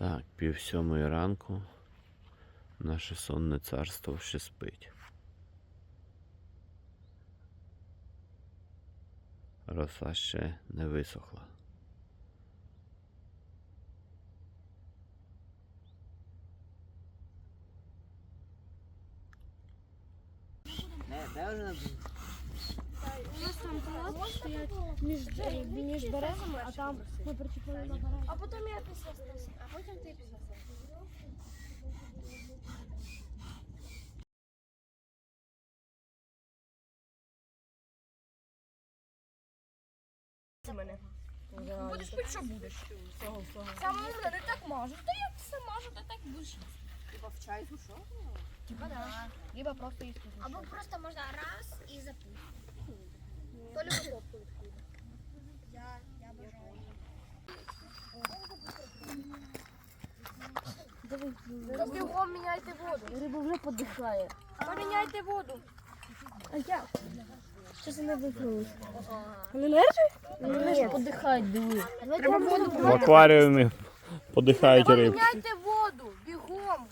Так, пів сьомої ранку. Наше сонне царство ще спить. Роса ще не висохла. У нас там палатки між, е, між березами, а там ми причепили на березі. А потім я після а потім ти після сесії. Будеш пити, що будеш. Саме не так можу. Та я все можу, та так будеш. Типа в чай душу? Типа да. Либо просто їсти. Або просто можна раз і запити. То відкрити. Я, я бажаю. Та бігом міняйте воду. Риба вже подихає. Поміняйте воду. А як? Що це не викрилось? Не мерзне? Вони ж подихають, диви. В акваріумі подихають рибки. Поміняйте воду, бігом.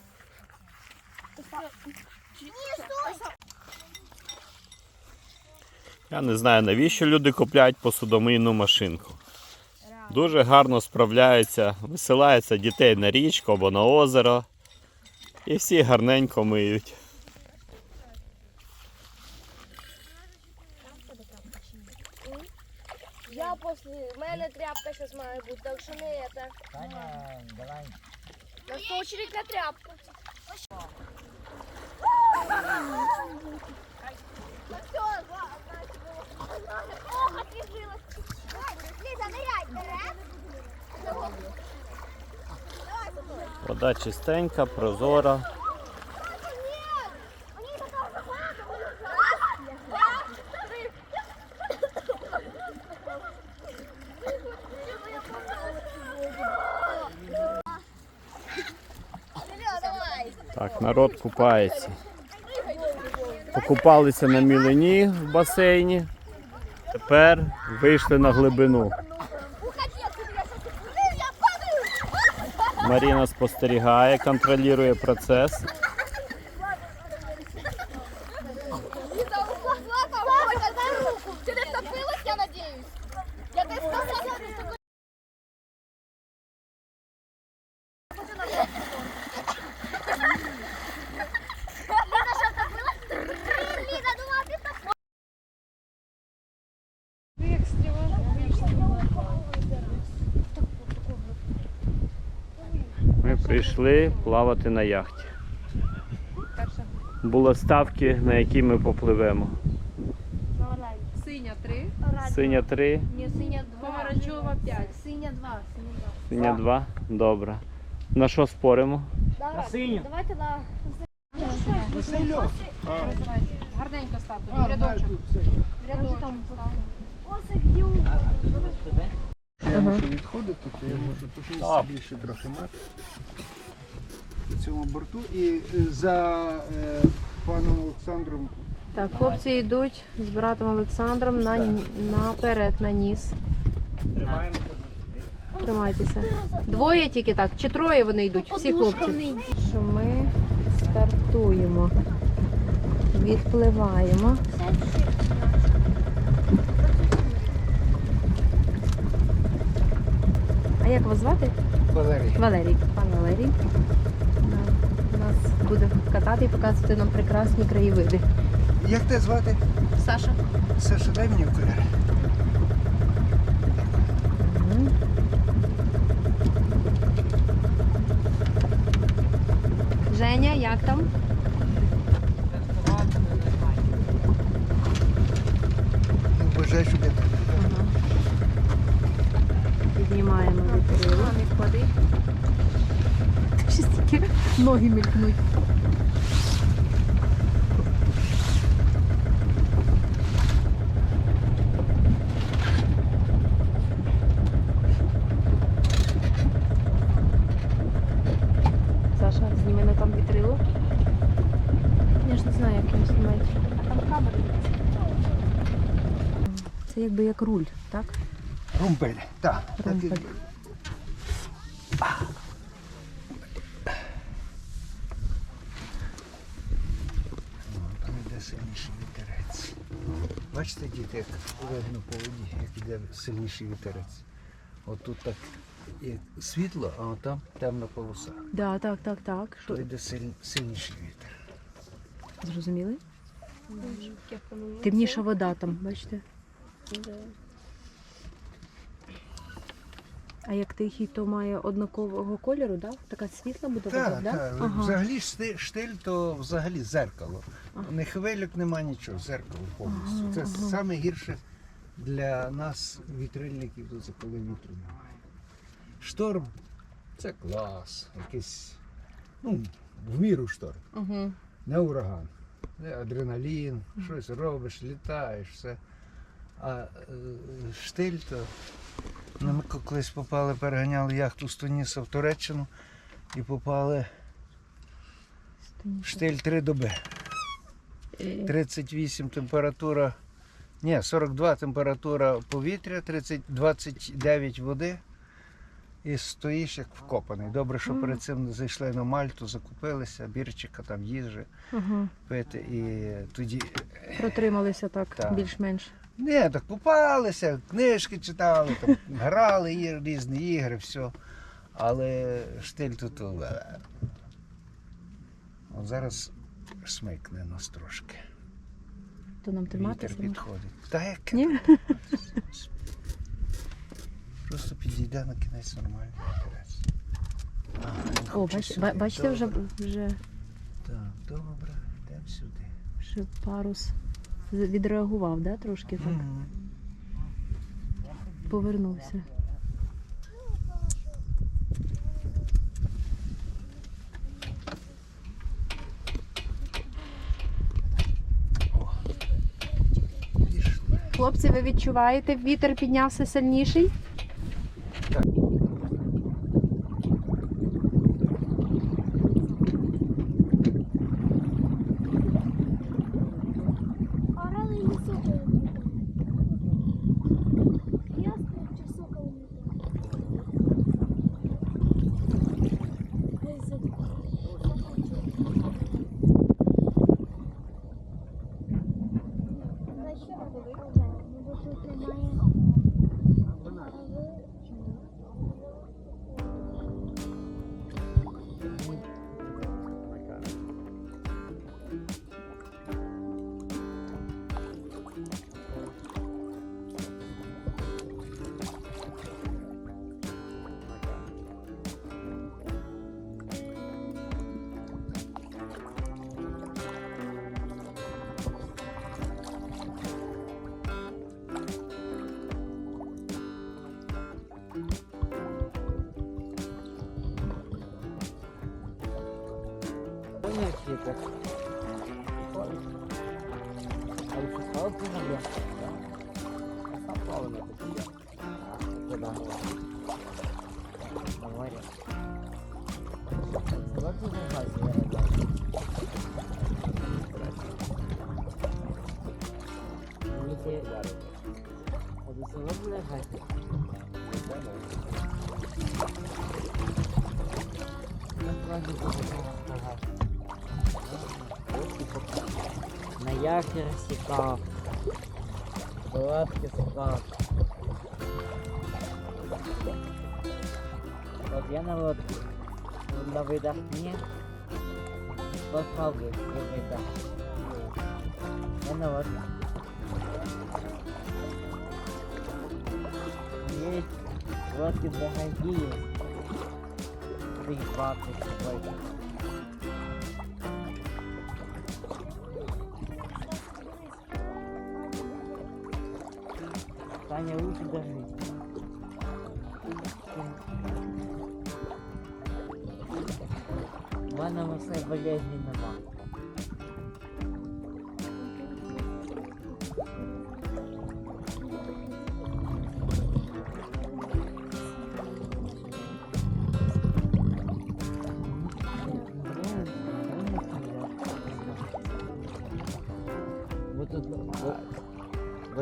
Я не знаю, навіщо люди купляють посудомийну машинку. Дуже гарно справляються, висилаються дітей на річку або на озеро. І всі гарненько миють. Я после... В мене тряпка зараз має бути, так що не це. Таня, давай. На очередь на тряпку. О, освіжилась. Вода чистенька, прозора. Так, народ купається. Покупалися на мілині в басейні. Тепер вийшли на глибину. Маріна спостерігає, контролює процес. Прийшли плавати на яхті. Були ставки, на які ми попливемо. Синя 3, Синя 3, Ні, синя 2. помаранчева 5. Синя 2. синя 2. Добре. На що споримо? На синю. Давайте на... Гарненько ставте, в рядочок. В рядочок. Я мушу відходити, то я можу тут більше трохи мати на цьому борту. І е, за е, паном Олександром Так, хлопці йдуть з братом Олександром на, наперед, на ніс. Тримайтеся. Двоє тільки так, чи троє вони йдуть, всі хлопці. Що ми стартуємо. Відпливаємо. А як вас звати? Валерій. Валерій. Пан Валерій. Да. Нас буде катати і показувати нам прекрасні краєвиди. Як тебе звати? Саша. Саша, дай мені окуляри. Женя, як там? І Вважай, щоб я Ага. Піднімаємо вітрило. Не впади. Щось таке ноги мількнуть. Саша, зніми на там вітрило. Я ж не знаю, як його знімати. Там камери. Це якби як руль, так? Румпель. Так. Румпель. Бачите, як видно по воді, як іде сильніший вітерець. От тут так є світло, а там темна полоса. Да, так, так, так. То Що, йде силь- сильніший вітер. зрозуміли? Темніша вода там, бачите? А як тихий, то має однакового кольору, да? Така світла буде вода, Так, да? так. Ага. Взагалі шти- штиль то взагалі зеркало. Ага. Не хвилюк, нема нічого, зеркало повністю. Ага, Це ага. саме гірше для нас, вітрильників, це коли вітру немає. Шторм це клас. Якийсь, ну, в міру шторм. Угу. Не ураган. Не адреналін, щось робиш, літаєш, все. А е, штиль то. Ми колись попали, переганяли яхту з Туніса в Туреччину і попали в штиль три доби. 38 температура. Ні, 42 температура повітря, 30, 29 води. І стоїш як вкопаний. Добре, що перед цим зайшли на Мальту, закупилися, бірчика, там їжі Ага. пити. І тоді. Протрималися так, Так. більш-менш. Ні, так купалися, книжки читали, там, грали і- різні ігри, все. Але штиль тут. е. От зараз смикне нас трошки. То нам Вітер триматися. може? підходить. Та як? Ні? Просто підійде на кінець нормально. вітерець. А, він О, хоче бач, сюди. ба- бачите, вже, Добре. вже, Так, добре, йдемо сюди. вже парус відреагував, да, трошки так? Повернувся. Хлопці, ви відчуваєте, вітер піднявся сильніший? воно буде. На яхте сікав. Лапки сікав. Вот я на лодке. На выдохне. Поставлю на. Я на лодке. Лодки дорогие. Прихваты какой-то. Таня лучше дожить. Ванна мы с ней болезненно.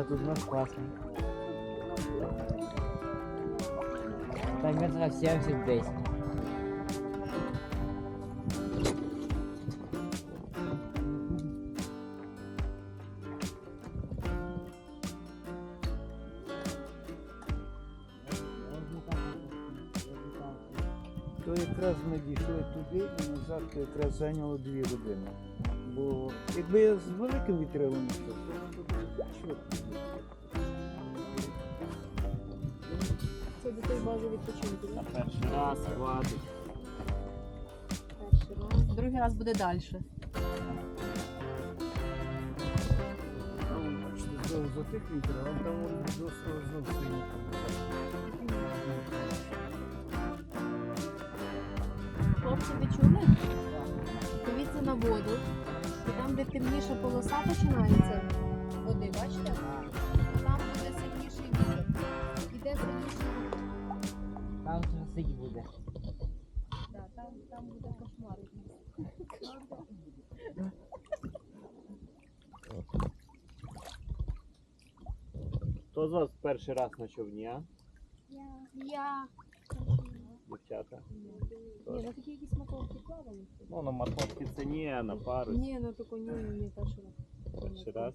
тут у нас классно. Примерно 70-10. То якраз ми дійшли туди і назад то якраз зайняло дві години. Бо якби я з великим вітрилом, то швидко. Б чорт. Це до той бази відпочинку. На перший раз хватить. Перший раз. Другий раз буде далі. Знову за тих вітрил, а там воно до свого знов стоїть. Хлопці, ви чули? Дивіться на воду. І там, де темніша полоса починається води, бачите? Там трасить буде. Да, там, там буде кошмар. Хто з вас перший раз на човні, а? Я. Дівчата? Ні, на такі якісь моторки плавали. Ну, на мотовці це ні, а на пару. Ні, ну тако ні, ні, перший раз. Перший раз.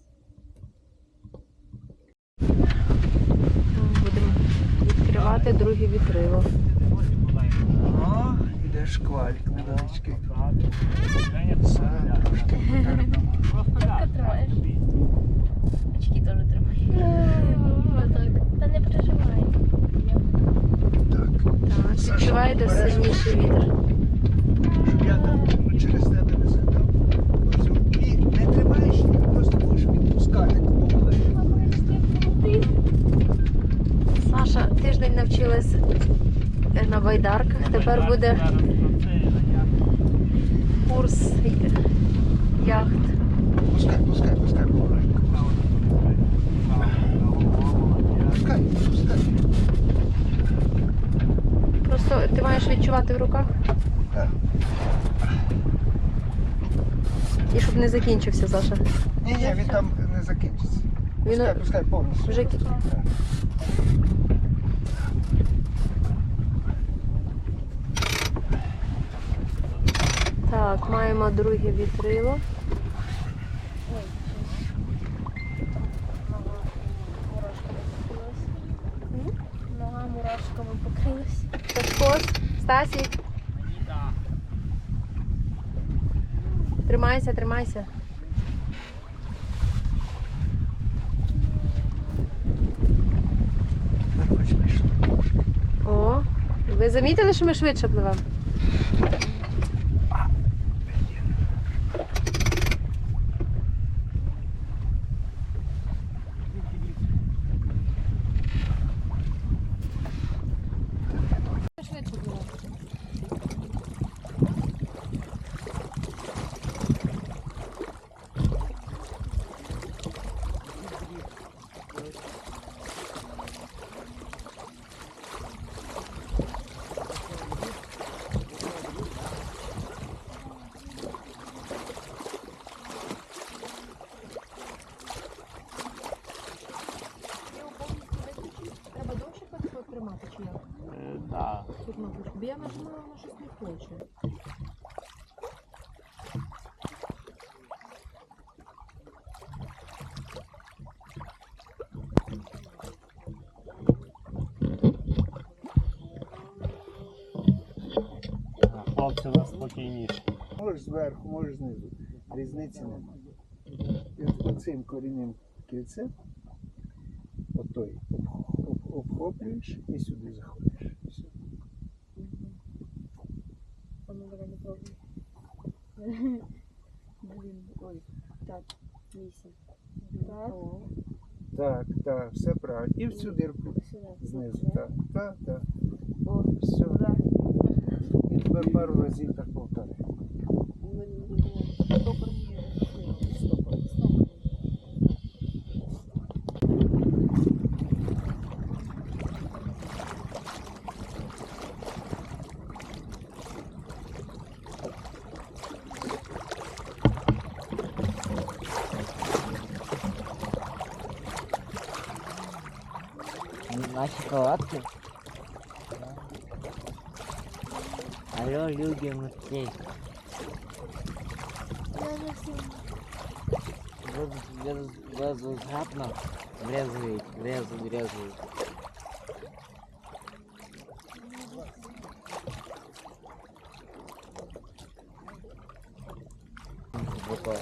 Будемо відкривати друге вітрило. О, іде шквалік невеличкий. Все, трошки потерпимо. Тримаєш. Очки теж тримай. Отак. Та не переживай. Так. Так, відчуваєте сильніший вітер. Щоб я там через тебе не згадав. І не тримаєш, ти просто будеш відпускати. Саша тиждень навчилась на байдарках. Тепер буде курс яхт. Пускай, пускай, пускай. Пускай, пускай. Просто ти маєш відчувати в руках. Так. І щоб не закінчився, Саша. Ні, ні, він там не закінчиться. Пускай, пускай повністю. вже Так, маємо друге вітрило. Нога мурашками покрилась. Сашкос, Стасік. Тримайся, тримайся. О, ви замітили, що ми швидше пливемо? Я нажимала, воно щось не хоче. Хлопці у нас спокійніше. Можеш зверху, можеш знизу. Різниці немає. І оцим корінним кільцем отой об- об- обхоплюєш і сюди заходиш. Все. А ну давай не пробуй. Блін, ой, так, вісім. Так. Так, так, все правильно. І в цю дирку знизу. Так, так, так. О, Все. І тебе пару разів так повтори. шоколадки? А я любим есть. Безвозвратно врезает, врезает, врезает. Вот так.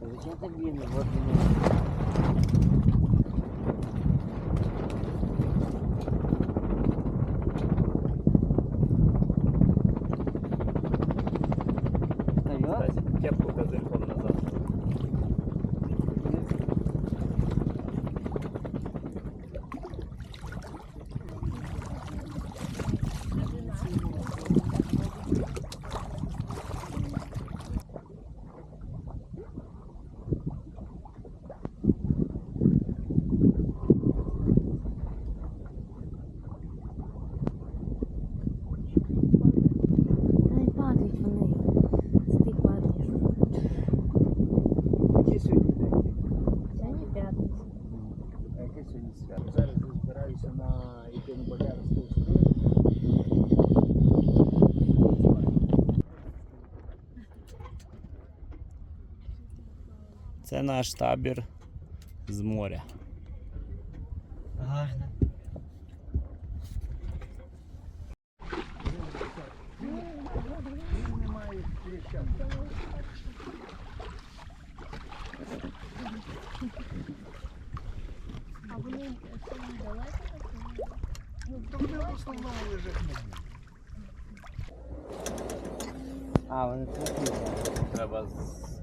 Зачем так длинный? Вот длинный. наш табір з моря. Гарно. Немає кліща. А вони далеко Вони в основному лежать на дні. А, вони тут. Треба з...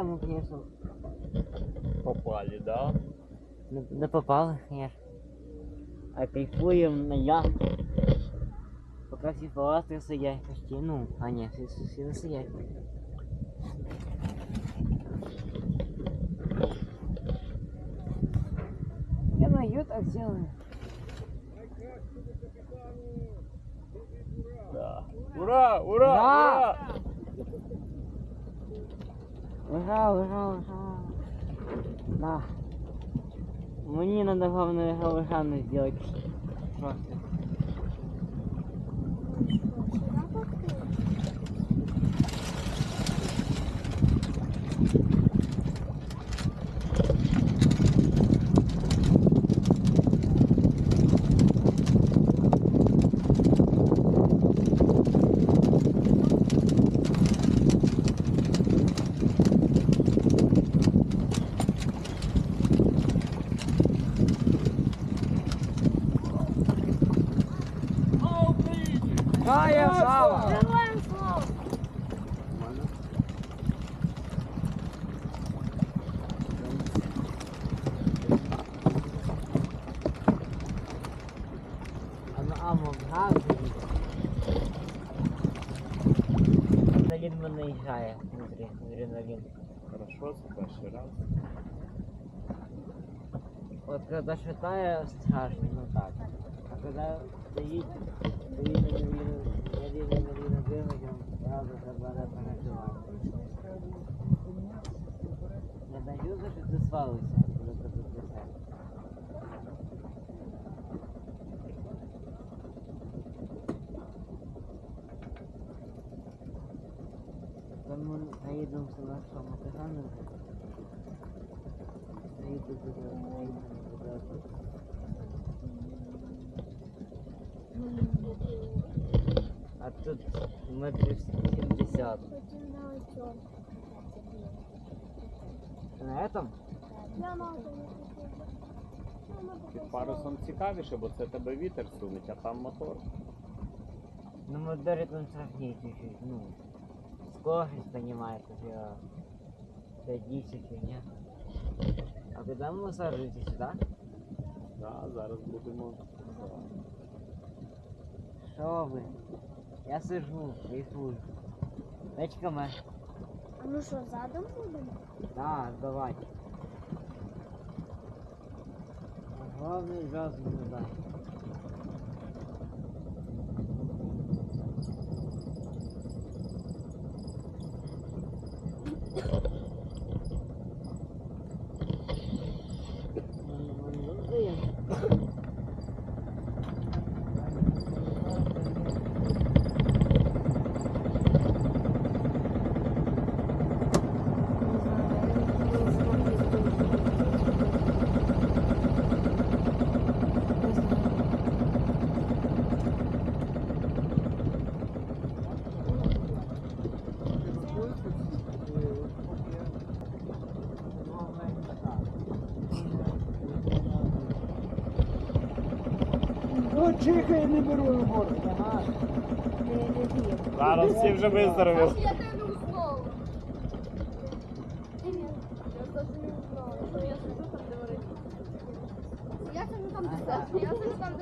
Вот это мы, конечно, попали, да? не, не попали, конечно. А кайфуем на яхту. Пока всі палатки сидять почти, ну, а ні, всі, всі, всі не сидять. Я на ю так сделаю. Да. Ура! Ура! Ура! Ура! Ура, ура, ура. Да. Мне надо главное галыжану сделать. Просто. Це перший раз. Вот когда шатая, страшно, ну так. А когда стоїть, стоїть на медленно, медленно, медленно двигателем, треба переживаю. Я даю, що ти свалився, коли ти підписав. Нашому кагану. Заїду туди, заїдемо туди. А тут метрів 70. На этом? Під парусом цікавіше, бо це тебе вітер сунуть, а там мотор. Ну, моторе там чуть-чуть, ну Скорость понимаете, я... 50 фигня. А куда мы высаживаете сюда? Да, зараз будемо. Что вы? Я сижу, кайфую. Дайте камер. А ну що, задом будемо? Да, давай. Главное газу не дай. Чихає, не беру на борт. Зараз всі вже виздоровів. Я тебе не узнала. Я даже не узнала. Ну, я там, де варить. Я сижу там, де Саша. Я сижу там, де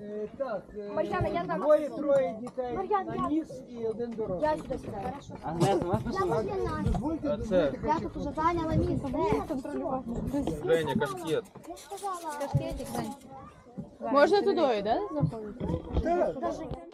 Е, Так, е, Мар'яна, я там. двоє-троє дітей Мар'ян, на ніс і один дорослий. Я сюди сідаю. Агнес, можна сюди? Дозвольте, дозвольте, Я тут уже зайняла місце. Женя, каскет. Можна туди, да, заходити? Так.